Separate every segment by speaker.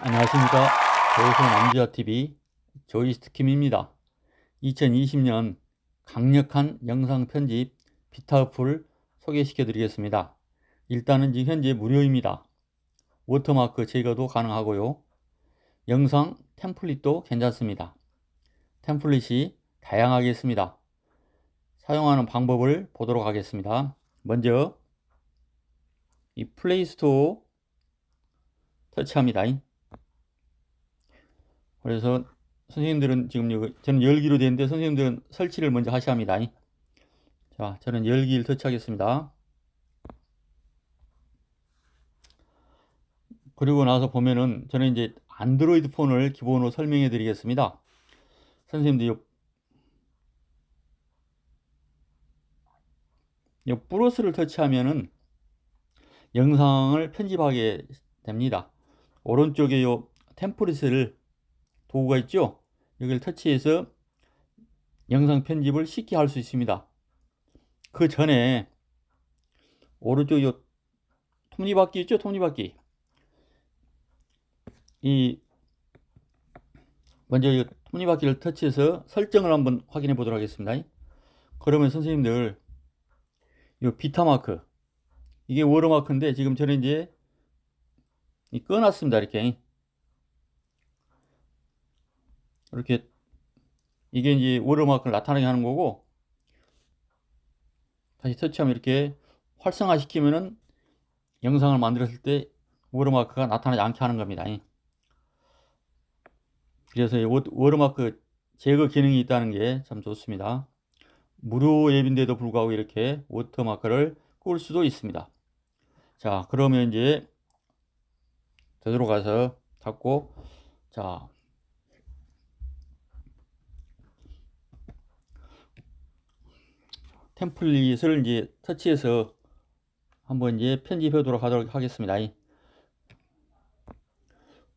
Speaker 1: 안녕하십니까. 조선 남자TV 조이스트킴입니다. 2020년 강력한 영상 편집 비타 어플 소개시켜 드리겠습니다. 일단은 지금 현재 무료입니다. 워터마크 제거도 가능하고요. 영상 템플릿도 괜찮습니다. 템플릿이 다양하게 있습니다. 사용하는 방법을 보도록 하겠습니다. 먼저 이 플레이스토어 터치합니다. 그래서 선생님들은 지금 여기 저는 열기로 되는데 선생님들은 설치를 먼저 하셔야 합니다. 자, 저는 열기를 터치하겠습니다. 그리고 나서 보면은 저는 이제 안드로이드 폰을 기본으로 설명해 드리겠습니다. 선생님들 요, 요 플러스를 터치하면은 영상을 편집하게 됩니다. 오른쪽에 요 템플릿을 도구가 있죠? 여기를 터치해서 영상 편집을 쉽게 할 수 있습니다. 그 전에 오른쪽 요 톱니바퀴 있죠? 톱니바퀴. 이 먼저 이 톱니바퀴를 터치해서 설정을 한번 확인해 보도록 하겠습니다. 그러면 선생님들 요 비타마크 이게 워터마크인데 지금 저는 이제 꺼놨습니다. 이렇게 이렇게 이게 이제 워터마크를 나타나게 하는 거고 다시 터치하면 이렇게 활성화 시키면은 영상을 만들었을 때 워터마크가 나타나지 않게 하는 겁니다. 그래서 이 워터마크 제거 기능이 있다는 게 참 좋습니다. 무료 앱인데도 불구하고 이렇게 워터마크를 끌 수도 있습니다. 자, 그러면 이제 되도록 가서 잡고 자 템플릿을 이제 터치해서 한번 이제 편집하도록 하도록 하겠습니다.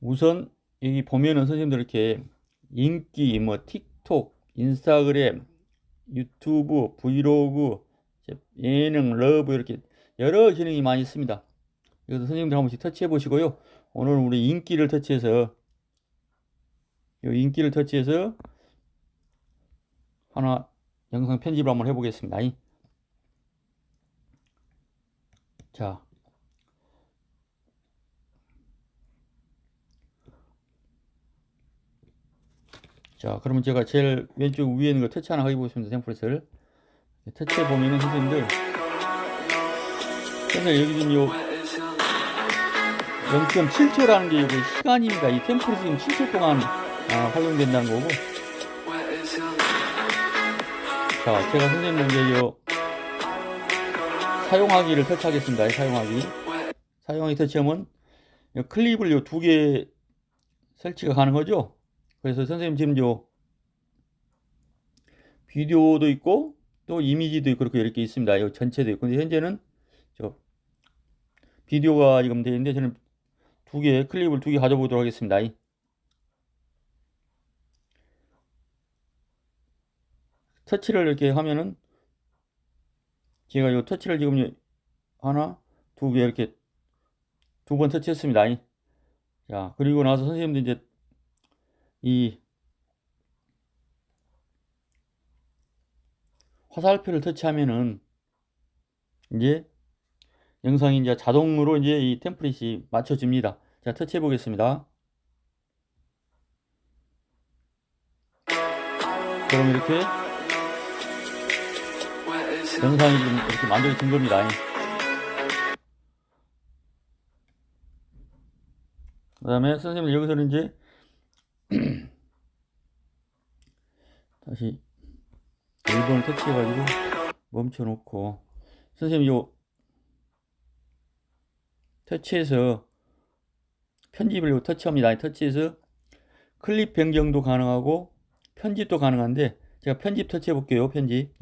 Speaker 1: 우선 여기 보면은 선생님들 이렇게 인기 뭐 틱톡, 인스타그램, 유튜브, 브이로그, 예능, 러브 이렇게 여러 기능이 많이 있습니다. 그래서 선생님들 한 번씩 터치해 보시고요. 오늘 우리 인기를 터치해서 이 인기를 터치해서 하나 영상 편집을 한번 해보겠습니다. 자. 자, 그러면 제가 제일 왼쪽 위에 있는 거 터치 하나 해보겠습니다. 템플릿을. 터치해 보면은 선생님들. 선생님, 여기 지금 요 0.7초라는 게 시간입니다. 이 템플릿이 지금 7초 동안 아, 활용된다는 거고. 자, 제가 선생님 이제 요 사용하기를 터치하겠습니다. 사용하기. 사용하기 터치하면 요 클립을 요 두 개 설치가 가능하죠. 그래서 선생님 지금 요 비디오도 있고 또 이미지도 그렇게 이렇게 있습니다. 요 전체도 있고 근데 현재는 저 비디오가 지금 되어 있는데 저는 두 개 클립을 두 개 가져보도록 하겠습니다. 터치를 이렇게 하면은 제가 요 터치를 지금 하나 두 개 이렇게 두 번 터치했습니다. 자 그리고 나서 선생님들 이제 이 화살표를 터치하면은 이제 영상이 이제 자동으로 이제 이 템플릿이 맞춰집니다. 자 터치해 보겠습니다. 그럼 이렇게 영상이 좀 이렇게 만들어진 된 겁니다. 그 다음에 선생님 여기서는 이제 다시 1번을 터치해가지고 멈춰놓고 선생님 요 터치해서 편집을 요 터치합니다. 터치해서 클립 변경도 가능하고 편집도 가능한데 제가 편집 터치해 볼게요. 편집.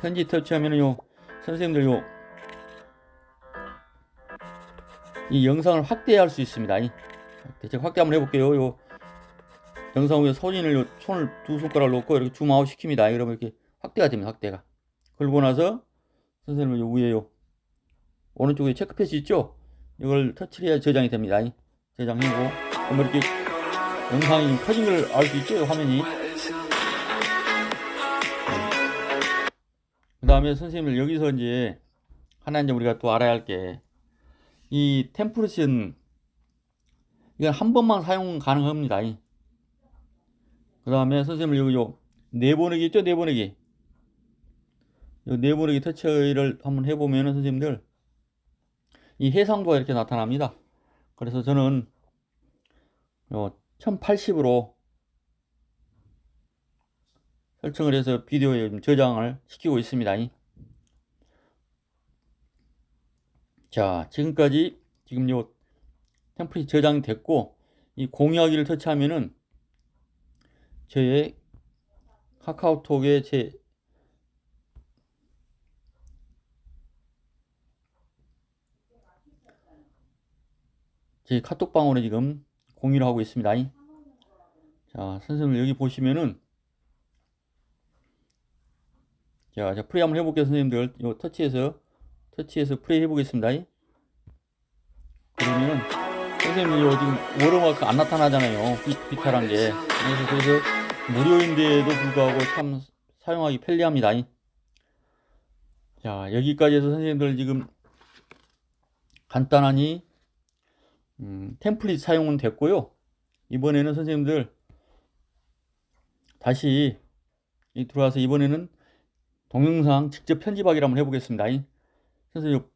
Speaker 1: 편집 터치하면은 요 선생님들 요이 영상을 확대할 수 있습니다. 제가 확대 한번 해볼게요. 요 영상 위에 손인을 요 손을 두 손가락 놓고 이렇게 줌아웃 시킵니다. 그러면 이렇게 확대가 됩니다. 확대가. 그러고 나서 선생님 요 위에 요 오른쪽에 체크 패스 있죠? 이걸 터치를 해야 저장이 됩니다. 저장하고 그럼 이렇게 영상이 좀 커진 걸 알 수 있죠 화면이 다음에 선생님들 여기서 이제 하나 이제 우리가 또 알아야 할 게 이 템플릿은 이건 한 번만 사용 가능합니다. 그 다음에 선생님들 여기 요 내보내기 있죠 내보내기 요 내보내기 터치를 한번 해보면은 선생님들 이 해상도가 이렇게 나타납니다. 그래서 저는 요 1080으로 설정을 해서 비디오에 좀 저장을 시키고 있습니다. 자, 지금까지 지금 요 템플릿 저장됐고 이 공유하기를 터치하면은 저의 카카오톡에 제 제 카톡 방으로 지금 공유를 하고 있습니다. 자, 선생님 여기 보시면은 자, 자 프레이 한번 해볼게요, 선생님들. 요 터치해서 터치해서 프레이 해보겠습니다. 그러면은 선생님 요 지금 워터마크 안 나타나잖아요. 비, 비탈한 게. 그래서 그래서 무료인데도 불구하고 참 사용하기 편리합니다. 자, 여기까지 해서 선생님들 지금 간단하니 음, 템플릿 사용은 됐고요. 이번에는 선생님들 다시 이 들어와서 이번에는 동영상 직접 편집하기를 한번 해보겠습니다. 선생님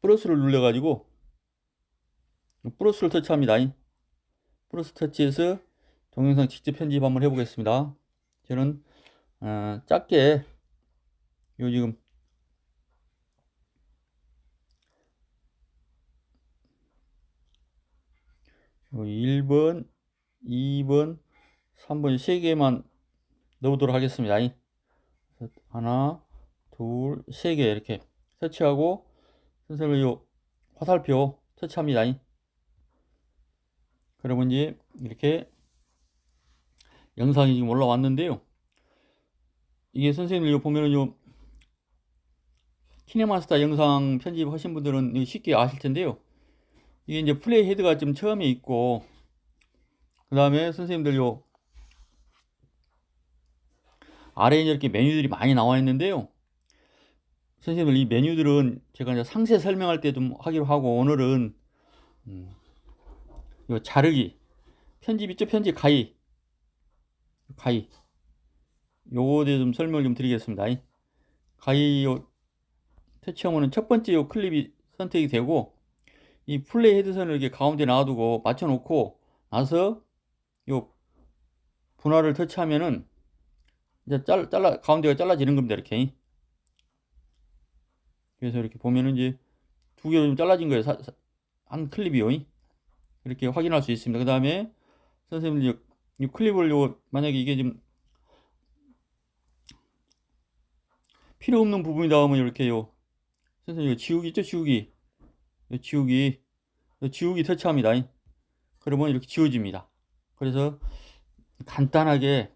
Speaker 1: 플러스를 눌러가지고 플러스를 터치합니다. 플러스 터치해서 동영상 직접 편집 한번 해보겠습니다. 저는 어, 작게 요 지금 요 1번, 2번, 3번 세 개만 넣어보도록 하겠습니다. 하나, 둘, 세 개 이렇게 터치하고 선생님 요 화살표 터치합니다. 그러면 이제 이렇게 영상이 지금 올라왔는데요. 이게 선생님들 요 보면은 요 키네마스터 영상 편집하신 분들은 쉽게 아실 텐데요. 이게 이제 플레이 헤드가 좀 처음에 있고 그 다음에 선생님들 요 아래에 이렇게 메뉴들이 많이 나와 있는데요. 선생님들 이 메뉴들은 제가 이제 상세 설명할 때 좀 하기로 하고 오늘은 음, 요 자르기 편집 있죠 편집 가위 가위 요거에 대해 좀 설명을 좀 드리겠습니다. 가위 요 터치하면은 첫 번째 요 클립이 선택이 되고 이 플레이 헤드선을 이렇게 가운데 놔두고 맞춰 놓고 나서 요 분할을 터치하면은 이제 잘, 잘라 가운데가 잘라지는 겁니다 이렇게. 그래서 이렇게 보면은 이제 두 개로 좀 잘라진 거예요. 사, 사, 한 클립이요. 이렇게 확인할 수 있습니다. 그 다음에 선생님 이, 이 클립을 요 만약에 이게 좀 필요 없는 부분이 나오면 이렇게 요 선생님 이거 지우기 있죠? 지우기. 지우기. 지우기 터치합니다. 그러면 이렇게 지워집니다. 그래서 간단하게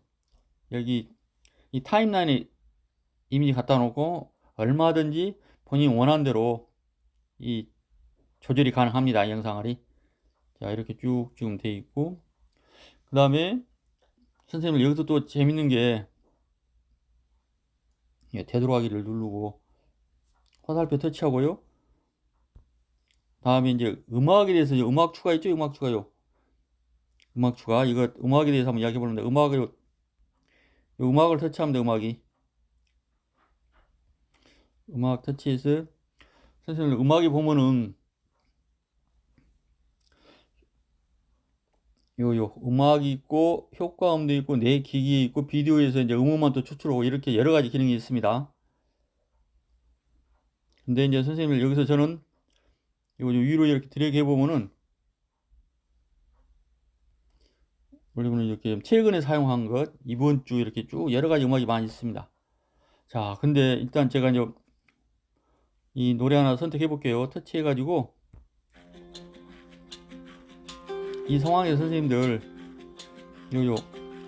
Speaker 1: 여기 이 타임라인에 이미지 갖다 놓고 얼마든지 본인 원하는 대로 이 조절이 가능합니다 영상알이. 자 이렇게 쭉 지금 돼 있고. 그 다음에 선생님 여기서 또 재밌는 게 예, 되돌아가기를 누르고 화살표 터치하고요. 다음에 이제 음악에 대해서 이제 음악 추가 있죠? 음악 추가요. 음악 추가. 이거 음악에 대해서 한번 이야기해 보는데 음악을 음악을 터치하면 돼 음악이 음악 터치해서 선생님 음악이 보면은 요요 음악이 있고 효과음도 있고 내 기기에 있고 비디오에서 이제 음원만 또 추출하고 이렇게 여러 가지 기능이 있습니다. 근데 이제 선생님 여기서 저는 이거 위로 이렇게 드래그 해보면은 우리는 이렇게 최근에 사용한 것 이번 주 이렇게 쭉 여러 가지 음악이 많이 있습니다. 자, 근데 일단 제가 이제 이 노래 하나 선택해 볼게요. 터치해 가지고 이 상황에 선생님들 요요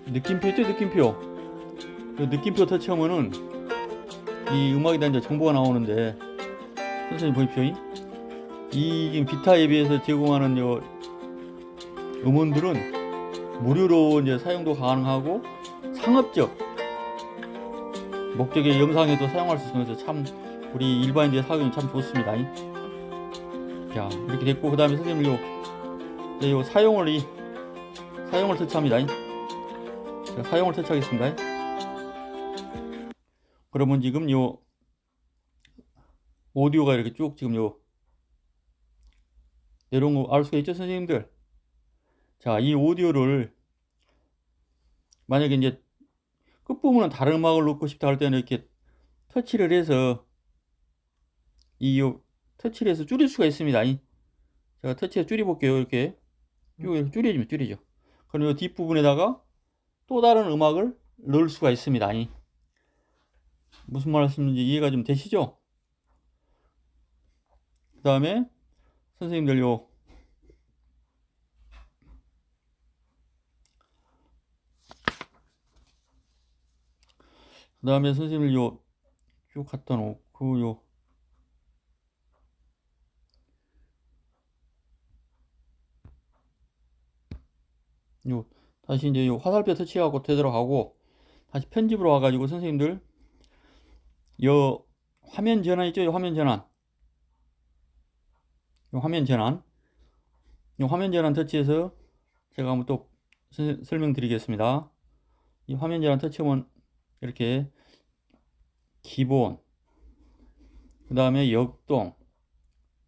Speaker 1: 느낌표 있죠 느낌표 요 느낌표 터치하면은 이 음악에 대한 정보가 나오는데 선생님 보십시오 이 지금 비타에 비해서 제공하는 요 음원들은 무료로 이제 사용도 가능하고 상업적 목적의 영상에도 사용할 수 있어서 참 우리 일반인들 사용이 참 좋습니다. 자 이렇게 됐고 그 다음에 선생님 요, 요 사용을 이 사용을 터치합니다. 제가 사용을 터치하겠습니다. 그러면 지금 요 오디오가 이렇게 쭉 지금 요 내려온 거 알 수가 있죠, 선생님들? 자, 이 오디오를 만약에 이제 끝부분은 다른 음악을 넣고 싶다 할 때는 이렇게 터치를 해서 이요 터치를 해서 줄일 수가 있습니다. 제가 터치해서 줄여볼게요. 이렇게 쭉 이렇게 줄여주면 줄이죠. 그럼 이 뒷부분에다가 또 다른 음악을 넣을 수가 있습니다. 무슨 말씀인지 이해가 좀 되시죠? 그 다음에 선생님들 요 그 다음에 선생님들 요쭉 갖다 놓고 요. 요 다시 이제 요 화살표 터치하고 하고 다시 편집으로 와가지고 선생님들 요 화면 전환 있죠? 요 화면 전환. 요 화면 전환. 요 화면 전환 터치해서 제가 한번 또 설명드리겠습니다. 이 화면 전환 터치하면 이렇게 기본 그 다음에 역동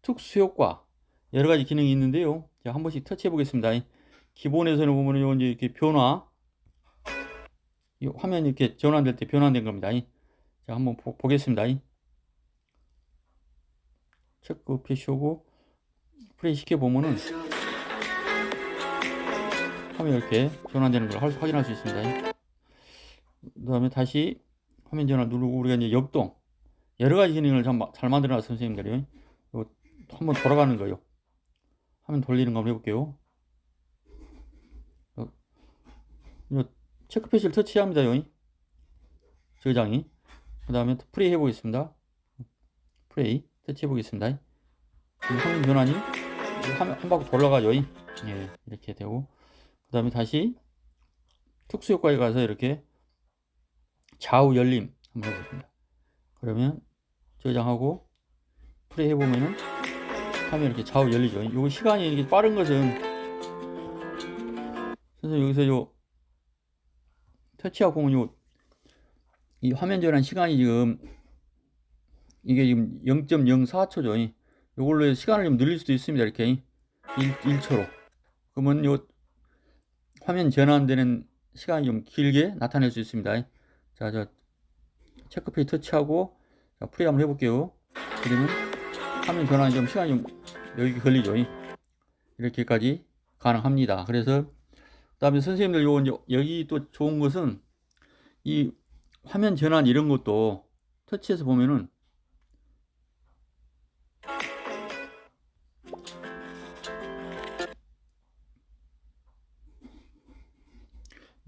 Speaker 1: 특수효과 여러가지 기능이 있는데요. 제가 한 번씩 터치해 보겠습니다. 기본에서는 보면 이제 이렇게 변화 이 화면이 이렇게 전환될 때 변환된 겁니다. 자 한번 보, 보겠습니다. 체크 표시하고 플레이 시켜 보면은 화면 이렇게 전환되는 걸 확인할 수 있습니다 그 다음에 다시 화면 전환 누르고 우리가 이제 역동 여러 가지 기능을 잘 만들어 놨어요 선생님들이 한번 돌아가는 거예요 화면 돌리는 거 한번 해볼게요 체크 표시를 터치합니다. 요 저장이. 그 다음에 프레이 해보겠습니다. 프레이 터치해 보겠습니다. 화면 변환이 한, 한 바퀴 돌아가죠. 예, 이렇게 되고. 그 다음에 다시 특수 효과에 가서 이렇게 좌우 열림 한번 해보겠습니다. 그러면 저장하고 프레이 해보면은 화면 이렇게 좌우 열리죠. 이거 시간이 이렇게 빠른 것은 선생님 여기서 요 터치하고 보면 요, 이 화면 전환 시간이 지금 이게 지금 0.04초죠. 이걸로 시간을 좀 늘릴 수도 있습니다. 이렇게 1, 1초로. 그러면 요 화면 전환되는 시간이 좀 길게 나타낼 수 있습니다. 자, 저 체크페이 터치하고 자, 프레이 한번 해볼게요. 그러면 화면 전환이 좀 시간이 좀 여기 걸리죠. 이렇게까지 가능합니다. 그래서 그다음에 선생님들 요 여기 또 좋은 것은 이 화면 전환 이런 것도 터치해서 보면은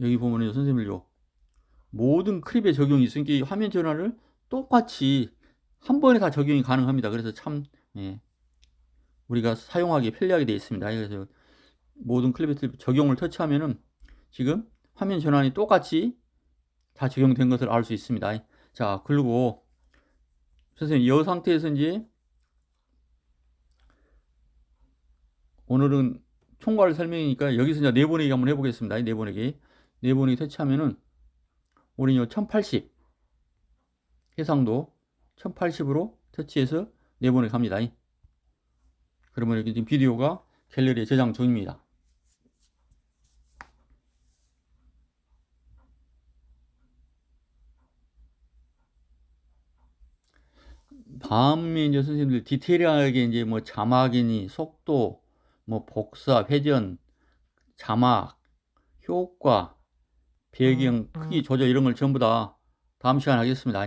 Speaker 1: 여기 보면요 선생님들 요 모든 클립에 적용이 있으니까 이 화면 전환을 똑같이 한 번에 다 적용이 가능합니다. 그래서 참 예, 우리가 사용하기 편리하게 되어 있습니다. 그래서 모든 클립에 적용을 터치하면은 지금 화면 전환이 똑같이 다 적용된 것을 알 수 있습니다. 자, 그리고 선생님 이 상태에서 이제 오늘은 총괄 설명이니까 여기서 이제 내보내기 한번 해보겠습니다. 내보내기. 내보내기 터치하면은 우리는 1080 해상도 1080으로 터치해서 내보내기 합니다. 그러면 여기 지금 비디오가 갤러리에 저장 중입니다. 다음에 이제 선생님들 디테일하게 이제 뭐 자막이니 속도, 뭐 복사, 회전, 자막, 효과, 배경, 음, 크기 음. 조절 이런 걸 전부 다 다음 시간에 하겠습니다.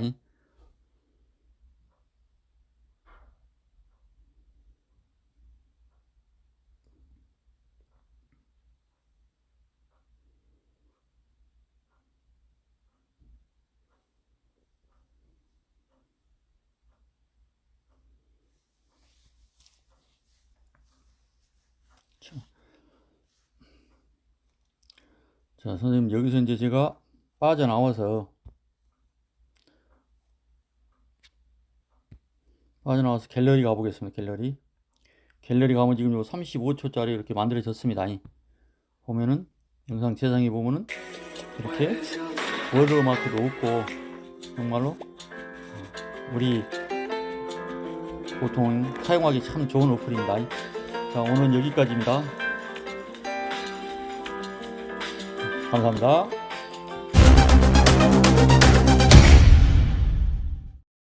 Speaker 1: 자, 선생님, 여기서 이제 제가 빠져나와서, 빠져나와서 갤러리 가보겠습니다. 갤러리. 갤러리 가면 지금 요 35초짜리 이렇게 만들어졌습니다. 보면은, 영상 재생해 보면은, 이렇게 워드마크도 없고, 정말로, 어, 우리 보통 사용하기 참 좋은 어플입니다. 자, 오늘은 여기까지입니다. 감사합니다.